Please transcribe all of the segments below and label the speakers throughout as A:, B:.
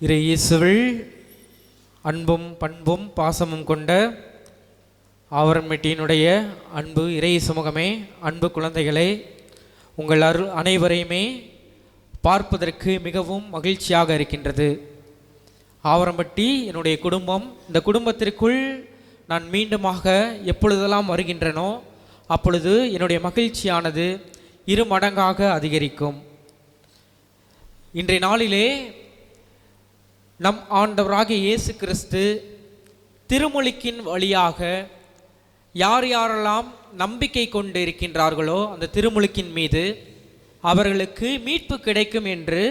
A: இறை இயேசுவில் அன்பும் பண்பும் பாசமும் கொண்ட ஆவரம்பட்டியினுடைய அன்பு இறை சுமுகமே அன்பு குழந்தைகளே உங்கள் அருள் அனைவரையுமே பார்ப்பதற்கு மிகவும் மகிழ்ச்சியாக இருக்கின்றது. ஆவரம்பட்டி என்னுடைய குடும்பம் இந்த குடும்பத்திற்குள் நான் மீண்டுமாக எப்பொழுதெல்லாம் வருகின்றனோ அப்பொழுது என்னுடைய மகிழ்ச்சியானது இரு மடங்காக அதிகரிக்கும். இன்றைய நாளிலே நம் ஆண்டவராகிய இயேசு கிறிஸ்து திருமொழிக்கின் வழியாக யார் யாரெல்லாம் நம்பிக்கை கொண்டு இருக்கின்றார்களோ அந்த திருமுழுக்கின் மீது அவர்களுக்கு மீட்பு கிடைக்கும் என்று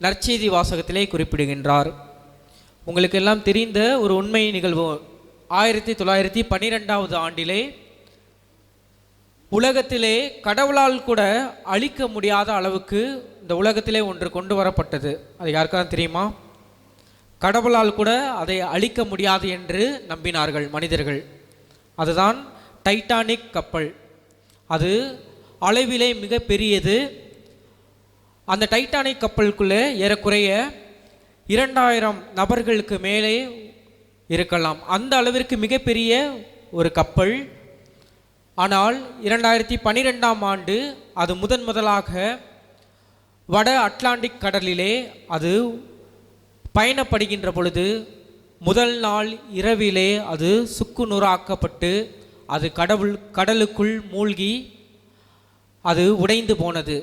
A: நற்செய்தி வாசகத்திலே குறிப்பிடுகின்றார். உங்களுக்கு எல்லாம் தெரிந்த ஒரு உண்மை நிகழ்வு. ஆயிரத்தி தொள்ளாயிரத்தி பன்னிரெண்டாவது ஆண்டிலே உலகத்திலே கடவுளால் கூட அழிக்க முடியாத அளவுக்கு இந்த உலகத்திலே ஒன்று கொண்டு வரப்பட்டது. அது யாருக்காவது தெரியுமா? கடவுளால் கூட அதை அழிக்க முடியாது என்று நம்பினார்கள் மனிதர்கள். அதுதான் டைட்டானிக் கப்பல். அது அளவிலே மிக பெரியது. அந்த டைட்டானிக் கப்பலுக்குள்ளே ஏறக்குறைய இரண்டாயிரம் நபர்களுக்கு மேலே இருக்கலாம். அந்த அளவிற்கு மிகப்பெரிய ஒரு கப்பல். ஆனால் இரண்டாயிரத்தி பன்னிரெண்டாம் ஆண்டு அது முதன் முதலாக வட அட்லாண்டிக் கடலிலே அது பயணப்படுகின்ற பொழுது முதல் நாள் இரவிலே அது சுக்கு நூறாக்கப்பட்டு அது கடவுள் கடலுக்குள் மூழ்கி அது உடைந்து போனது.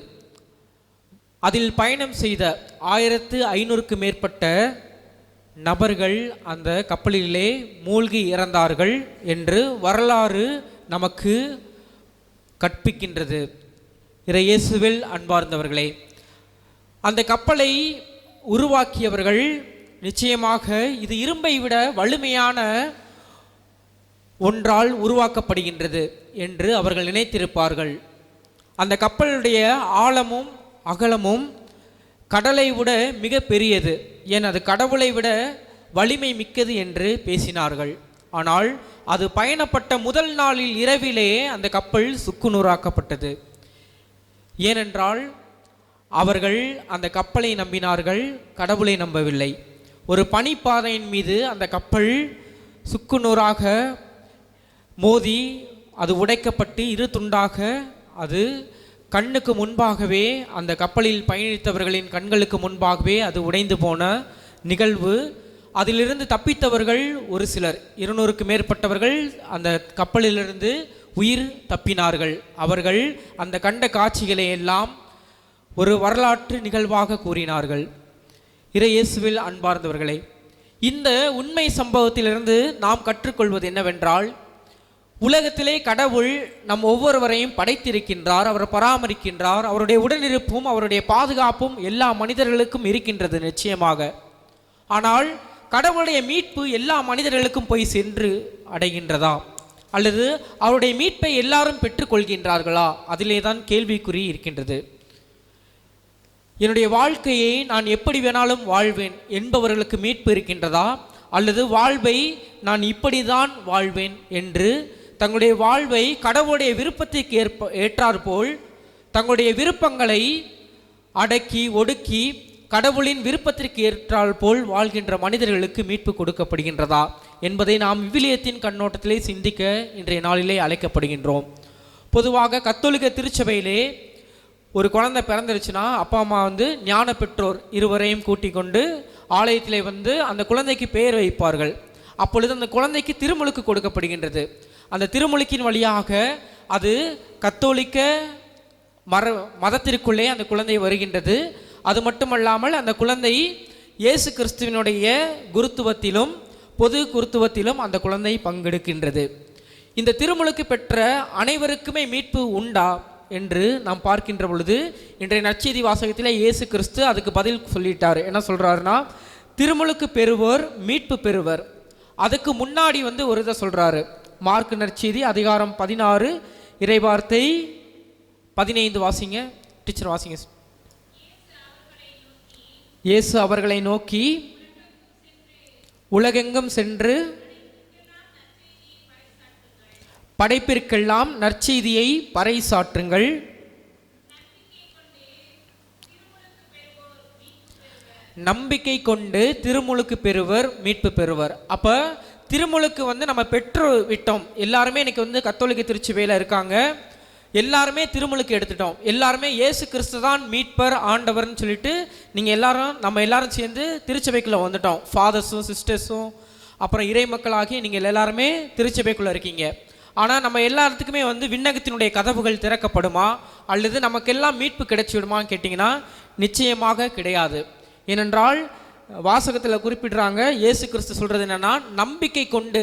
A: அதில் பயணம் செய்த ஆயிரத்து ஐநூறுக்கு மேற்பட்ட நபர்கள் அந்த கப்பலிலே மூழ்கி இறந்தார்கள் என்று வரலாறு நமக்கு கற்பிக்கின்றது. இறையேசுவில் அன்பார்ந்தவர்களே அந்த கப்பலை உருவாக்கியவர்கள் நிச்சயமாக இது இரும்பை விட வலிமையான ஒன்றால் உருவாக்கப்படுகின்றது என்று அவர்கள் நினைத்திருப்பார்கள். அந்த கப்பலுடைய ஆழமும் அகலமும் கடலை விட மிக பெரியது. ஏன் அது கடவுளை விட வலிமை மிக்கது என்று பேசினார்கள். ஆனால் அது பயணப்பட்ட முதல் நாளில் இரவிலே அந்த கப்பல் சுக்குநூறாக்கப்பட்டது. ஏனென்றால் அவர்கள் அந்த கப்பலை நம்பினார்கள் கடவுளை நம்பவில்லை. ஒரு பனிப்பாதையின் மீது அந்த கப்பல் சுக்குநூறாக மோதி அது உடைக்கப்பட்டு இரு துண்டாக அது கண்ணுக்கு முன்பாகவே அந்த கப்பலில் பயணித்தவர்களின் கண்களுக்கு முன்பாகவே அது உடைந்து போன நிகழ்வு. அதிலிருந்து தப்பித்தவர்கள் ஒரு சிலர் இருநூறுக்கு மேற்பட்டவர்கள் அந்த கப்பலிலிருந்து உயிர் தப்பினார்கள். அவர்கள் அந்த கண்ட காட்சிகளை எல்லாம் ஒரு வரலாற்று நிகழ்வாக கூறினார்கள். இறையேசுவில் அன்பார்ந்தவர்களே இந்த உண்மை சம்பவத்திலிருந்து நாம் கற்றுக்கொள்வது என்னவென்றால் உலகத்திலே கடவுள் நம் ஒவ்வொருவரையும் படைத்திருக்கின்றார் அவர் பராமரிக்கின்றார் அவருடைய உடனிருப்பும் அவருடைய பாதுகாப்பும் எல்லா மனிதர்களுக்கும் இருக்கின்றது நிச்சயமாக. ஆனால் கடவுளுடைய மீட்பு எல்லா மனிதர்களுக்கும் போய் சென்று அடைகின்றதா? அல்லது அவருடைய மீட்பை எல்லாரும் பெற்றுக்கொள்கின்றார்களா? அதிலே தான் கேள்விக்குறி இருக்கின்றது. என்னுடைய வாழ்க்கையை நான் எப்படி வேணாலும் வாழ்வேன் என்பவர்களுக்கு மீட்பு இருக்கின்றதா? அல்லது வாழ்வை நான் இப்படி தான் வாழ்வேன் என்று தங்களுடைய வாழ்வை கடவுளுடைய விருப்பத்திற்கு ஏற்ப ஏற்றாற்போல் தங்களுடைய விருப்பங்களை அடக்கி ஒடுக்கி கடவுளின் விருப்பத்திற்கு ஏற்றால் போல் வாழ்கின்ற மனிதர்களுக்கு மீட்பு கொடுக்கப்படுகின்றதா என்பதை நாம் விவிலியத்தின் கண்ணோட்டத்திலே சிந்திக்க இன்றைய நாளிலே அழைக்கப்படுகின்றோம். பொதுவாக கத்தோலிக்க திருச்சபையிலே ஒரு குழந்தை பிறந்துருச்சுன்னா அப்பா அம்மா வந்து ஞான பெற்றோர் இருவரையும் கூட்டிக் கொண்டு ஆலயத்திலே வந்து அந்த குழந்தைக்கு பெயர் வைப்பார்கள். அப்பொழுது அந்த குழந்தைக்கு திருமுழுக்கு கொடுக்கப்படுகின்றது. அந்த திருமுழுக்கின் வழியாக அது கத்தோலிக்க மர மதத்திற்குள்ளே அந்த குழந்தை வருகின்றது. அது மட்டுமல்லாமல் அந்த குழந்தை இயேசு கிறிஸ்துவினுடைய குருத்துவத்திலும் பொது குருத்துவத்திலும் அந்த குழந்தை பங்கெடுக்கின்றது. இந்த திருமுழுக்கு பெற்ற அனைவருக்குமே மீட்பு உண்டா? என்று நாம் பார்க்கின்ற பொழுது இன்றைய நற்செய்தி வாசகத்திலே இயேசு கிறிஸ்து அதுக்கு பதில் சொல்லிட்டார். என்ன சொல்கிறாருன்னா திருமுழுக்கு பெறுவோர் மீட்பு பெறுவர். அதுக்கு முன்னாடி வந்து ஒரு இதை சொல்கிறாரு மார்க் நற்செய்தி அதிகாரம் பதினாறு இறைவார்த்தை பதினைந்து வாசிங்க. டீச்சர் வாசிங்க. இயேசு அவர்களை நோக்கி உலகெங்கும் சென்று படைப்பிற்கெல்லாம் நற்செய்தியை பறைசாற்றுங்கள். நம்பிக்கை கொண்டு திருமுழுக்கு பெறுவர் மீட்பு பெறுவர். அப்போ திருமுழுக்கு வந்து நம்ம பெற்று விட்டோம். எல்லாருமே இன்னைக்கு வந்து கத்தோலிக்க திருச்சபையில் இருக்காங்க. எல்லாருமே திருமுழுக்கு எடுத்துட்டோம். எல்லாருமே இயேசு கிறிஸ்து தான் மீட்பர் ஆண்டவர்னு சொல்லிட்டு நீங்கள் எல்லாரும் நம்ம எல்லாரும் சேர்ந்து திருச்சபைக்குள்ளே வந்துட்டோம். ஃபாதர்ஸும் சிஸ்டர்ஸும் அப்புறம் இறை மக்களாகி நீங்கள் எல்லாருமே திருச்சபைக்குள்ளே இருக்கீங்க. ஆனால் நம்ம எல்லாத்துக்குமே வந்து விண்ணகத்தினுடைய கதவுகள் திறக்கப்படுமா? அல்லது நமக்கெல்லாம் மீட்பு கிடைச்சிவிடுமான்னு கேட்டிங்கன்னா நிச்சயமாக கிடையாது. ஏனென்றால் வாசகத்தில் குறிப்பிடுறாங்க இயேசு கிறிஸ்து சொல்கிறது என்னென்னா நம்பிக்கை கொண்டு.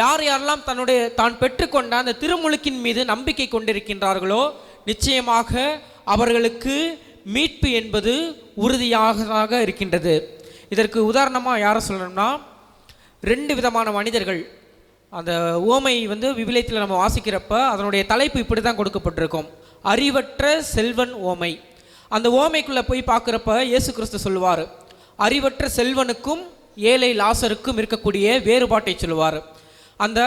A: யார் யாரெல்லாம் தன்னுடைய தான் பெற்றுக்கொண்ட அந்த திருமுழுக்கின் மீது நம்பிக்கை கொண்டிருக்கின்றார்களோ நிச்சயமாக அவர்களுக்கு மீட்பு என்பது உறுதியாக இருக்கின்றது. இதற்கு உதாரணமாக யாரை சொல்லணும்னா ரெண்டு விதமான மனிதர்கள். அந்த ஓமை வந்து விவிலியத்தில் நம்ம வாசிக்கிறப்ப அதனுடைய தலைப்பு இப்படி தான் கொடுக்கப்பட்டிருக்கும். அறிவற்ற செல்வன் ஓமை அந்த ஓமைக்குள்ளே போய் பார்க்குறப்ப இயேசு கிறிஸ்து சொல்லுவார் அறிவற்ற செல்வனுக்கும் ஏழை லாசருக்கும் இருக்கக்கூடிய வேறுபாட்டை சொல்லுவார். அந்த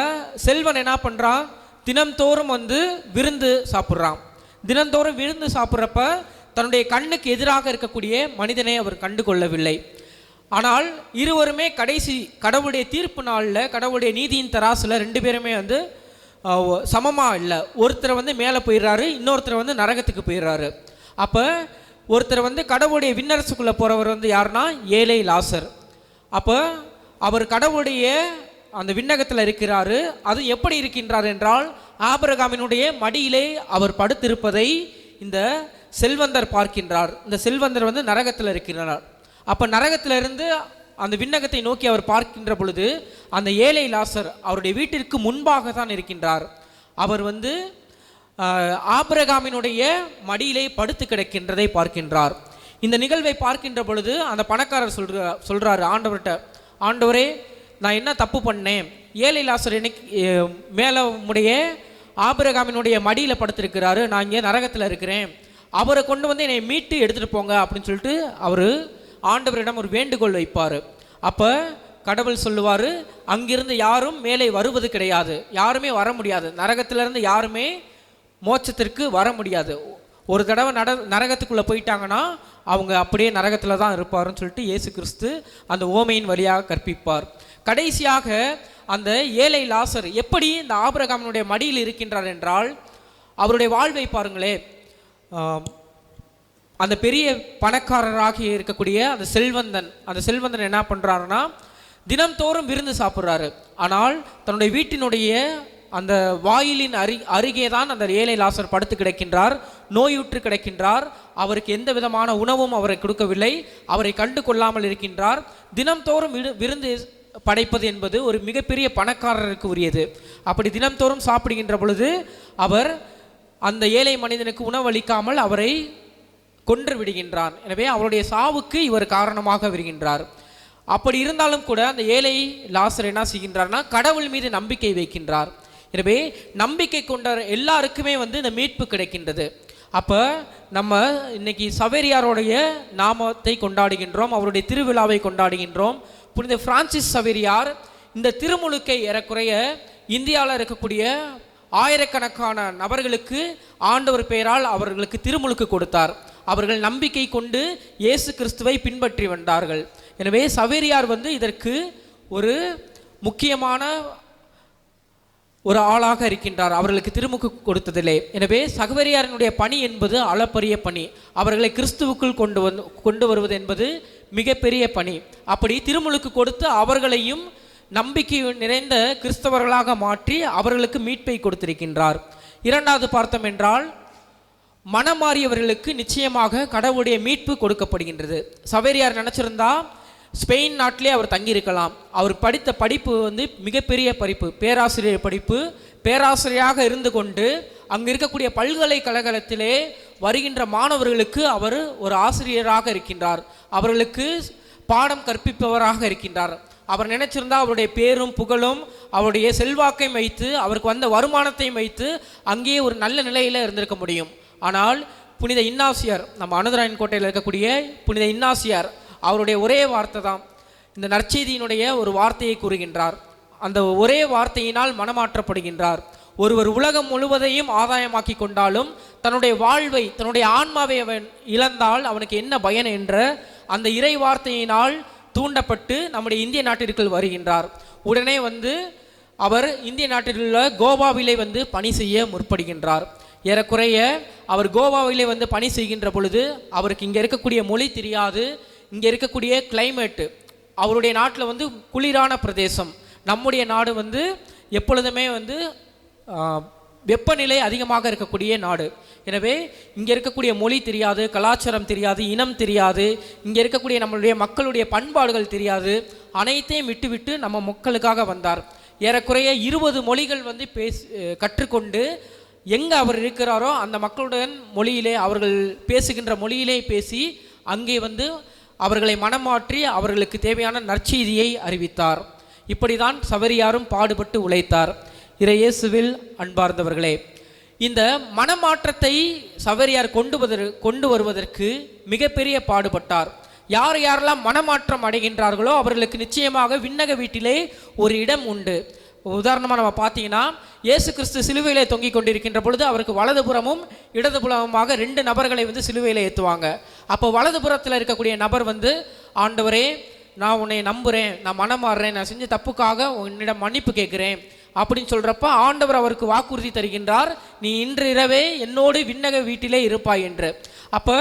A: செல்வன் என்ன பண்ணுறான் தினம்தோறும் வந்து விருந்து சாப்பிட்றான். தினந்தோறும் விருந்து சாப்பிட்றப்ப தன்னுடைய கண்ணுக்கு எதிராக இருக்கக்கூடிய மனிதனை அவர் கண்டு கொள்ளவில்லை ஆனால் இருவருமே கடைசி கடவுளுடைய தீர்ப்பு நாளில் கடவுளுடைய நீதியின் தராசில் ரெண்டு பேருமே வந்து சமமாக இல்லை. ஒருத்தர் வந்து மேலே போயிடுறாரு இன்னொருத்தர் வந்து நரகத்துக்கு போயிடுறாரு. அப்போ ஒருத்தர் வந்து கடவுளுடைய விண்ணரசுக்குள்ளே போகிறவர் வந்து யாருன்னா? ஏழை லாசர். அப்போ அவர் கடவுளுடைய அந்த விண்ணகத்தில் இருக்கிறாரு. அது எப்படி இருக்கின்றார் என்றால் ஆபரகாமினுடைய மடியிலே அவர் படுத்திருப்பதை இந்த செல்வந்தர் பார்க்கின்றார். இந்த செல்வந்தர் வந்து நரகத்தில் இருக்கிறார். அப்போ நரகத்திலிருந்து அந்த விண்ணகத்தை நோக்கி அவர் பார்க்கின்ற பொழுது அந்த ஏழை லாசர் அவருடைய வீட்டிற்கு முன்பாக தான் இருக்கின்றார். அவர் வந்து ஆபிரகாமினுடைய மடியிலே படுத்து கிடக்கின்றதை பார்க்கின்றார். இந்த நிகழ்வை பார்க்கின்ற பொழுது அந்த பணக்காரர் சொல்ற சொல்கிறாரு ஆண்டவர்கிட்ட ஆண்டவரே நான் என்ன தப்பு பண்ணேன்? ஏழை லாசர் எனக்கு அஹ், மேலே உடைய ஆபிரகாமினுடைய மடியில் படுத்திருக்கிறாரு. நான் இங்கே நரகத்தில் இருக்கிறேன். அவரை கொண்டு வந்து என்னை மீட்டு எடுத்துகிட்டு போங்க அப்படின்னு சொல்லிட்டு அவர் ஆண்டவரிடம் ஒரு வேண்டுகோள் வைப்பார். அப்போ கடவுள் சொல்லுவார் அங்கிருந்து யாரும் மேலே வருவது கிடையாது. யாருமே வர முடியாது. நரகத்திலிருந்து யாருமே மோட்சத்திற்கு வர முடியாது. ஒரு தடவை நட நரகத்துக்குள்ளே போயிட்டாங்கன்னா அவங்க அப்படியே நரகத்தில் தான் இருப்பாருன்னு சொல்லிட்டு இயேசு கிறிஸ்து அந்த ஓமையின் வழியாக கற்பிப்பார். கடைசியாக அந்த ஏழை லாசர் எப்படி இந்த ஆபிரகாமனுடைய மடியில் இருக்கின்றார் என்றால் அவருடைய வாழ்வை பாருங்களே அந்த பெரிய பணக்காரராக இருக்கக்கூடிய அந்த செல்வந்தன் அந்த செல்வந்தன் என்ன பண்ணுறாருன்னா தினம்தோறும் விருந்து சாப்பிட்றாரு. ஆனால் தன்னுடைய வீட்டினுடைய அந்த வாயிலின் அரு அருகே தான் அந்த ஏழை லாசர் படுத்து கிடக்கின்றார் நோயுற்று கிடக்கின்றார். அவருக்கு எந்த விதமான உணவும் அவரை கொடுக்கவில்லை. அவரை கண்டு கொள்ளாமல் இருக்கின்றார். தினம்தோறும் விரு விருந்து படைப்பது என்பது ஒரு மிகப்பெரிய பணக்காரருக்கு உரியது. அப்படி தினம்தோறும் சாப்பிடுகின்ற பொழுது அவர் அந்த ஏழை மனிதனுக்கு உணவளிக்காமல் அவரை கொன்று விடுகின்றான். எனவே அவருடைய சாவுக்கு இவர் காரணமாக வருகின்றார். அப்படி இருந்தாலும் கூட அந்த ஏழை லாசர் என்ன செய்கின்றார்னா கடவுள் மீது நம்பிக்கை வைக்கின்றார். எனவே நம்பிக்கை கொண்ட எல்லாருக்குமே வந்து இந்த மீட்பு கிடைக்கின்றது. அப்போ நம்ம இன்னைக்கு சவேரியாருடைய நாமத்தை கொண்டாடுகின்றோம் அவருடைய திருவிழாவை கொண்டாடுகின்றோம். புனித பிரான்சிஸ் சவேரியார் இந்த திருமுழுக்கை ஏறக்குறைய இந்தியாவில் இருக்கக்கூடிய ஆயிரக்கணக்கான நபர்களுக்கு ஆண்டவர் பெயரால் அவர்களுக்கு திருமுழுக்கு கொடுத்தார். அவர்கள் நம்பிக்கை கொண்டு இயேசு கிறிஸ்துவை பின்பற்றி வந்தார்கள். எனவே சவேரியார் வந்து இதற்கு ஒரு முக்கியமான ஒரு ஆளாக இருக்கின்றார். அவர்களுக்கு திருமுக்கு கொடுத்ததிலே. எனவே சகவரியாரினுடைய பணி என்பது அளப்பரிய பணி. அவர்களை கிறிஸ்துவுக்குள் கொண்டு வந்து கொண்டு வருவது என்பது மிகப்பெரிய பணி. அப்படி திருமுழுக்கு கொடுத்து அவர்களையும் நம்பிக்கை நிறைந்த கிறிஸ்தவர்களாக மாற்றி அவர்களுக்கு மீட்பை கொடுத்திருக்கின்றார். இரண்டாவது பார்த்தோம் என்றால் மனம் மாறியவர்களுக்கு நிச்சயமாக கடவுளுடைய மீட்பு கொடுக்கப்படுகின்றது. சவேரியார் நினச்சிருந்தா ஸ்பெயின் நாட்டிலே அவர் தங்கியிருக்கலாம். அவர் படித்த படிப்பு வந்து மிகப்பெரிய படிப்பு பேராசிரியர் படிப்பு. பேராசிரியராக இருந்து கொண்டு அங்கே இருக்கக்கூடிய பல்கலைக்கழகத்திலே வருகின்ற மாணவர்களுக்கு அவர் ஒரு ஆசிரியராக இருக்கின்றார். அவர்களுக்கு பாடம் கற்பிப்பவராக இருக்கின்றார். அவர் நினைச்சிருந்தா அவருடைய பேரும் புகழும் அவருடைய செல்வாக்கையும் வைத்து அவருக்கு வந்த வருமானத்தையும் வைத்து அங்கேயே ஒரு நல்ல நிலையில் இருந்திருக்க முடியும். ஆனால் புனித இன்னாசியார் நம்ம அனுதராயன் கோட்டையில் இருக்கக்கூடிய புனித இன்னாசியார் அவருடைய ஒரே வார்த்தை தான். இந்த நற்செய்தியினுடைய ஒரு வார்த்தையை கூறுகின்றார். அந்த ஒரே வார்த்தையினால் மனமாற்றப்படுகின்றார். ஒருவர் உலகம் முழுவதையும் ஆதாயமாக்கி கொண்டாலும் தன்னுடைய வாழ்வை தன்னுடைய ஆன்மாவை அவன் இழந்தால் அவனுக்கு என்ன பயன் என்ற அந்த இறை வார்த்தையினால் தூண்டப்பட்டு நம்முடைய இந்திய நாட்டிற்குள் வருகின்றார். உடனே வந்து அவர் இந்திய நாட்டில் உள்ள கோவாவிலே வந்து பணி செய்ய முற்படுகின்றார். ஏறக்குறைய அவர் கோவாவிலே வந்து பணி செய்கின்ற பொழுது அவருக்கு இங்கே இருக்கக்கூடிய மொழி தெரியாது இங்கே இருக்கக்கூடிய கிளைமேட்டு அவருடைய நாட்டில் வந்து குளிரான பிரதேசம். நம்முடைய நாடு வந்து எப்பொழுதுமே வந்து வெப்பநிலை அதிகமாக இருக்கக்கூடிய நாடு. எனவே இங்கே இருக்கக்கூடிய மொழி தெரியாது கலாச்சாரம் தெரியாது இனம் தெரியாது இங்கே இருக்கக்கூடிய நம்மளுடைய மக்களுடைய பண்பாடுகள் தெரியாது அனைத்தையும் விட்டுவிட்டு நம்ம மக்களுக்காக வந்தார். ஏறக்குறைய இருபது மொழிகள் வந்து பேசி கற்றுக்கொண்டு எங்கே அவர் இருக்கிறாரோ அந்த மக்களுடன் மொழியிலே அவர்கள் பேசுகின்ற மொழியிலே பேசி அங்கே வந்து அவர்களை மனமாற்றி அவர்களுக்கு தேவையான நற்செய்தியை அறிவித்தார். இப்படிதான் சவரியாரும் பாடுபட்டு உழைத்தார். இறையேசுவில் அன்பார்ந்தவர்களே இந்த மனமாற்றத்தை சவரியார் கொண்டு கொண்டு வருவதற்கு மிகப்பெரிய பாடுபட்டார். யார் யாரெல்லாம் மனமாற்றம் அடைகின்றார்களோ அவர்களுக்கு நிச்சயமாக விண்ணக வீட்டிலே ஒரு இடம் உண்டு. உதாரணமாக நம்ம பார்த்தீங்கன்னா இயேசு கிறிஸ்து சிலுவையிலே தொங்கிக் கொண்டிருக்கின்ற பொழுது அவருக்கு வலதுபுறமும் இடதுபுறமுமாக ரெண்டு நபர்களை வந்து சிலுவையில் ஏற்றுவாங்க அப்போ வலதுபுறத்தில் இருக்கக்கூடிய நபர் வந்து ஆண்டவரே நான் உன்னை நம்புகிறேன் நான் மனம் மாறுறேன் நான் செஞ்ச தப்புக்காக உன்னிடம் மன்னிப்பு கேட்குறேன். அப்படின்னு சொல்கிறப்ப ஆண்டவர் அவருக்கு வாக்குறுதி தருகின்றார் நீ இன்று இரவே என்னோடு விண்ணக வீட்டிலே இருப்பாய் என்று. அப்போ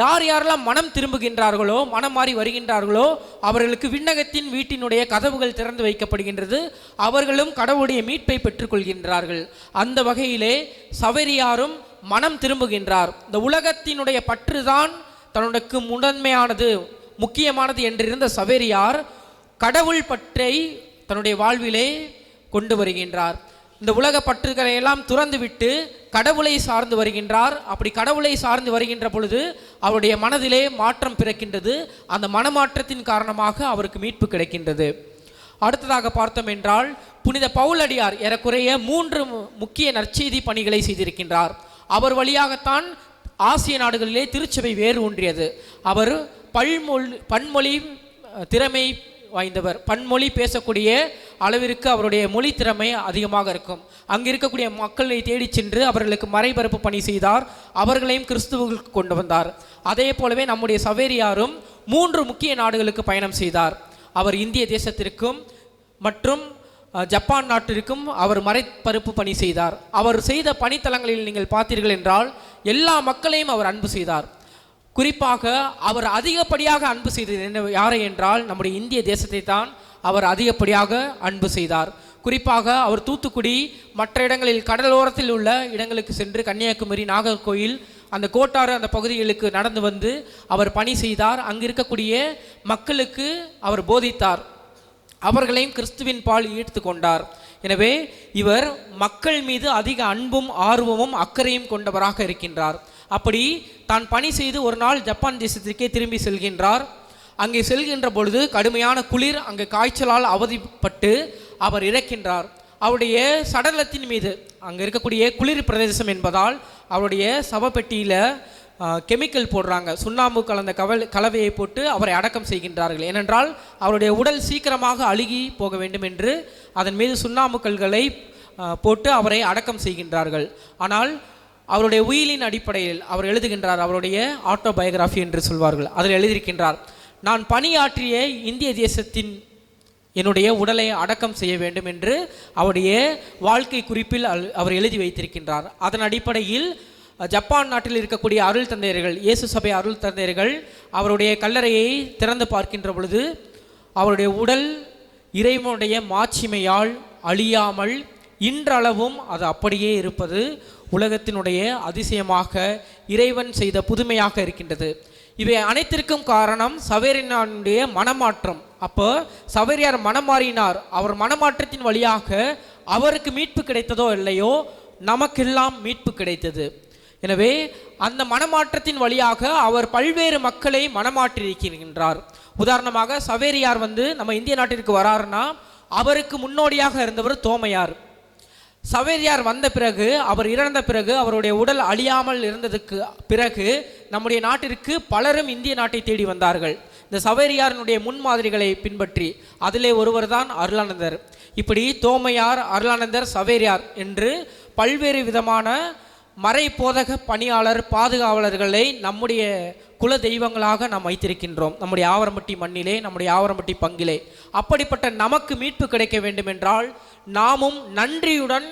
A: யார் யாரெல்லாம் மனம் திரும்புகின்றார்களோ மனம் மாறி வருகின்றார்களோ அவர்களுக்கு விண்ணகத்தின் வீட்டினுடைய கதவுகள் திறந்து வைக்கப்படுகின்றது. அவர்களும் கடவுளுடைய மீட்பை பெற்றுக்கொள்கின்றார்கள். அந்த வகையிலே சவரியாரும் மனம் திரும்புகின்றார். இந்த உலகத்தினுடைய பற்றுதான் தன்னுக்கு முதன்மையானது முக்கியமானது என்றிருந்த சவேரியார் கடவுள் பற்றை தன்னுடைய வாழ்விலே கொண்டு வருகின்றார். இந்த உலக பற்றுகளை எல்லாம் துறந்துவிட்டு கடவுளை சார்ந்து வருகின்றார். அப்படி கடவுளை சார்ந்து வருகின்ற பொழுது அவருடைய மனதிலே மாற்றம் பிறக்கின்றது. அந்த மனமாற்றத்தின் காரணமாக அவருக்கு மீட்பு கிடைக்கின்றது. அடுத்ததாக பார்த்தோம் என்றால் புனித பவுலடியார் ஏறக்குறைய மூன்று மு- முக்கிய நற்செய்தி பணிகளை செய்திருக்கின்றார். அவர் வழியாகத்தான் ஆசிய நாடுகளிலே திருச்சபை வேறு ஒன்றியது அவர் பல்மொழி பன்மொழி திறமை வாய்ந்தவர். பன்மொழி பேசக்கூடிய அளவிற்கு அவருடைய மொழி திறமை அதிகமாக இருக்கும். அங்கு இருக்கக்கூடிய மக்களை தேடி சென்று அவர்களுக்கு மறைபரப்பு பணி செய்தார். அவர்களையும் கிறிஸ்துவுக்கு கொண்டு வந்தார். அதே போலவே நம்முடைய சவேரியாரும் மூன்று முக்கிய நாடுகளுக்கு பயணம் செய்தார். அவர் இந்திய தேசத்திற்கும் மற்றும் ஜப்பான் நாட்டிற்கும் அவர் மறைப்பருப்பு பணி செய்தார். அவர் செய்த பணித்தலங்களில் நீங்கள் பார்த்தீர்கள் என்றால் எல்லா மக்களையும் அவர் அன்பு செய்தார். குறிப்பாக அவர் அதிகப்படியாக அன்பு செய்தது என்ன யாரை என்றால் நம்முடைய இந்திய தேசத்தை தான் அவர் அதிகப்படியாக அன்பு செய்தார். குறிப்பாக அவர் தூத்துக்குடி மற்ற இடங்களில் கடலோரத்தில் உள்ள இடங்களுக்கு சென்று கன்னியாகுமரி நாகர்கோயில் அந்த கோட்டாறு அந்த பகுதிகளுக்கு நடந்து வந்து அவர் பணி செய்தார். அங்கு இருக்கக்கூடிய மக்களுக்கு அவர் போதித்தார். அவர்களையும் கிறிஸ்துவின் பால் ஈர்த்து கொண்டார். எனவே இவர் மக்கள் மீது அதிக அன்பும் ஆர்வமும் அக்கறையும் கொண்டவராக இருக்கின்றார். அப்படி தான் பணி செய்து ஒரு நாள் ஜப்பான் தேசத்திற்கே திரும்பி செல்கின்றார். அங்கே செல்கின்ற பொழுது கடுமையான குளிர் அங்கே காய்ச்சலால் அவதிப்பட்டு அவர் இறக்கின்றார். அவருடைய சடலத்தின் மீது அங்கே இருக்கக்கூடிய குளிர் பிரதேசம் என்பதால் அவருடைய சவப்பெட்டியில் கெமிக்கல் போடுறாங்க. சுண்ணாம்பு கலந்த கவல் கலவையை போட்டு அவரை அடக்கம் செய்கின்றார்கள். ஏனென்றால் அவருடைய உடல் சீக்கிரமாக அழுகி போக வேண்டும் என்று அதன் மீது சுண்ணாம்பு கல்களை போட்டு அவரை அடக்கம் செய்கின்றார்கள். ஆனால் அவருடைய உயிலின் அடிப்படையில் அவர் எழுதுகின்றார் அவருடைய ஆட்டோபயோகிராஃபி என்று சொல்வார்கள். அதில் எழுதியிருக்கின்றார் நான் பணியாற்றிய இந்திய தேசத்தின் என்னுடைய உடலை அடக்கம் செய்ய வேண்டும் என்று அவருடைய வாழ்க்கை குறிப்பில் அல்- அவர் எழுதி வைத்திருக்கின்றார். அதன் அடிப்படையில் ஜப்பான் நாட்டில் இருக்கக்கூடிய அருள் தந்தையர்கள் இயேசு சபை அருள் தந்தையர்கள் அவருடைய கல்லறையை திறந்து பார்க்கின்ற பொழுது அவருடைய உடல் இறைவனுடைய மாட்சிமையால் அழியாமல் இன்றளவும் அது அப்படியே இருப்பது உலகத்தினுடைய அதிசயமாக இறைவன் செய்த புதுமையாக இருக்கின்றது. இவை அனைத்திற்கும் காரணம் சவேரினானுடைய மனமாற்றம். அப்போ சவேரியார் மனம் மாறினார் அவர் மனமாற்றத்தின் வழியாக அவருக்கு மீட்பு கிடைத்ததோ இல்லையோ நமக்கெல்லாம் மீட்பு கிடைத்தது. எனவே அந்த மனமாற்றத்தின் வழியாக அவர் பல்வேறு மக்களை மனமாற்றியிருக்கின்றார். உதாரணமாக சவேரியார் வந்து நம்ம இந்திய நாட்டிற்கு வராருன்னா அவருக்கு முன்னோடியாக இருந்தவர் தோமையார். சவேரியார் வந்த பிறகு அவர் இறந்த பிறகு அவருடைய உடல் அழியாமல் இருந்ததுக்கு பிறகு நம்முடைய நாட்டிற்கு பலரும் இந்திய நாட்டை தேடி வந்தார்கள். இந்த சவேரியாரினுடைய முன்மாதிரிகளை பின்பற்றி அதிலே ஒருவர் தான் அருளானந்தர். இப்படி தோமையார் அருளானந்தர் சவேரியார் என்று பல்வேறு விதமான மறை போதக பணியாளர் பாதுகாவலர்களை நம்முடைய குல தெய்வங்களாக நாம் வைத்திருக்கின்றோம். நம்முடைய ஆவரம்பட்டி மண்ணிலே நம்முடைய ஆவரம்பட்டி பங்கிலே. அப்படிப்பட்ட நமக்கு மீட்பு கிடைக்க வேண்டுமென்றால் நாமும் நன்றியுடன்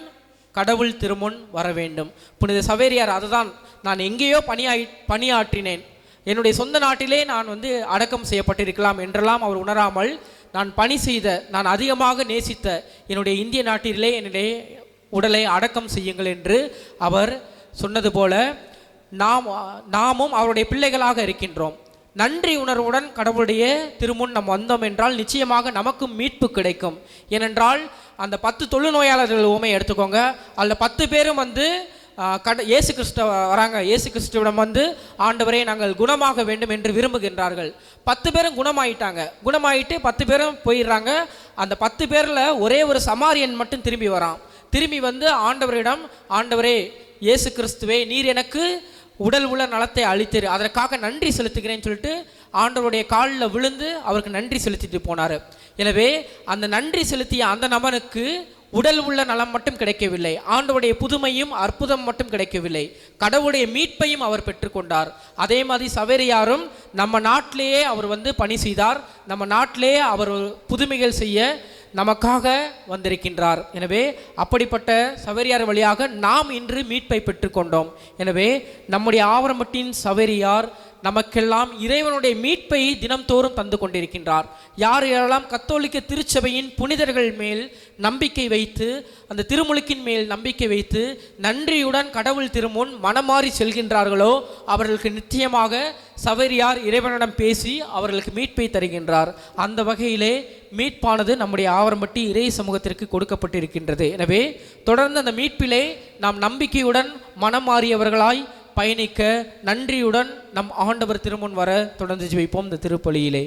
A: கடவுள் திருமுன் வர வேண்டும். புனித சவேரியார் அதுதான் நான் எங்கேயோ பணியாய் பணியாற்றினேன். என்னுடைய சொந்த நாட்டிலே நான் வந்து அடக்கம் செய்யப்பட்டிருக்கலாம் என்றெல்லாம் அவர் உணராமல் நான் பணி செய்த நான் அதிகமாக நேசித்த என்னுடைய இந்திய நாட்டிலே என்னுடைய உடலை அடக்கம் செய்யுங்கள் என்று அவர் சொன்னது போல நாம் நாமும் அவருடைய பிள்ளைகளாக இருக்கின்றோம். நன்றி உணர்வுடன் கடவுளுடைய திருமுன் நம் வந்தோம் என்றால் நிச்சயமாக நமக்கும் மீட்பு கிடைக்கும். ஏனென்றால் அந்த பத்து தொழுநோயாளர்கள் உமை எடுத்துக்கோங்க. அதில் பத்து பேரும் வந்து கட இயேசு கிறிஸ்துவ வராங்க. இயேசு கிறிஸ்துவிடம் வந்து ஆண்டவரே நாங்கள் குணமாக வேண்டும் என்று விரும்புகின்றார்கள். பத்து பேரும் குணமாயிட்டாங்க. குணமாயிட்டு பத்து பேரும் போயிடுறாங்க. அந்த பத்து பேரில் ஒரே ஒரு சமாரியன் மட்டும் திரும்பி வரான். திரும்பி வந்து ஆண்டவரிடம் ஆண்டவரே இயேசு கிறிஸ்துவே நீர் எனக்கு உடல் உள்ள நலத்தை அளித்திரு. அதற்காக நன்றி செலுத்துகிறேன்னு சொல்லிட்டு ஆண்டவருடைய காலில் விழுந்து அவருக்கு நன்றி செலுத்திட்டு போனார். எனவே அந்த நன்றி செலுத்திய அந்த நபனுக்கு உடல் உள்ள நலம் மட்டும் கிடைக்கவில்லை. ஆண்டவுடைய புதுமையும் அற்புதம் மட்டும் கிடைக்கவில்லை. கடவுளுடைய மீட்பையும் அவர் பெற்றுக்கொண்டார். அதே மாதிரி சவேரியாரும் நம்ம நாட்டிலேயே அவர் வந்து பணி செய்தார். நம்ம நாட்டிலேயே அவர் புதுமைகள் செய்ய நமக்காக வந்திருக்கின்றார். எனவே அப்படிப்பட்ட சவேரியார் வழியாக நாம் இன்று மீட்பை பெற்றுக்கொண்டோம். எனவே நம்முடைய ஆவரம்பட்டின் சவேரியார் நமக்கெல்லாம் இறைவனுடைய மீட்பை தினம்தோறும் தந்து கொண்டிருக்கின்றார். யார் யாரெல்லாம் கத்தோலிக்க திருச்சபையின் புனிதர்கள் மேல் நம்பிக்கை வைத்து அந்த திருமுழுக்கின் மேல் நம்பிக்கை வைத்து நன்றியுடன் கடவுள் திருமுன் மனமாறி செல்கின்றார்களோ அவர்களுக்கு நிச்சயமாக சவரியார் இறைவனிடம் பேசி அவர்களுக்கு மீட்பை தருகின்றார். அந்த வகையிலே மீட்பானது நம்முடைய ஆவரம்பட்டி இறை சமூகத்திற்கு கொடுக்கப்பட்டிருக்கின்றது. எனவே தொடர்ந்து அந்த மீட்பிலே நாம் நம்பிக்கையுடன் மனம் மாறியவர்களாய் பயணிக்க நன்றியுடன் நம் ஆண்டவர் திருமுன் வர தொடர்ந்து ஜெபிப்போம் இந்த திருப்பலியிலே.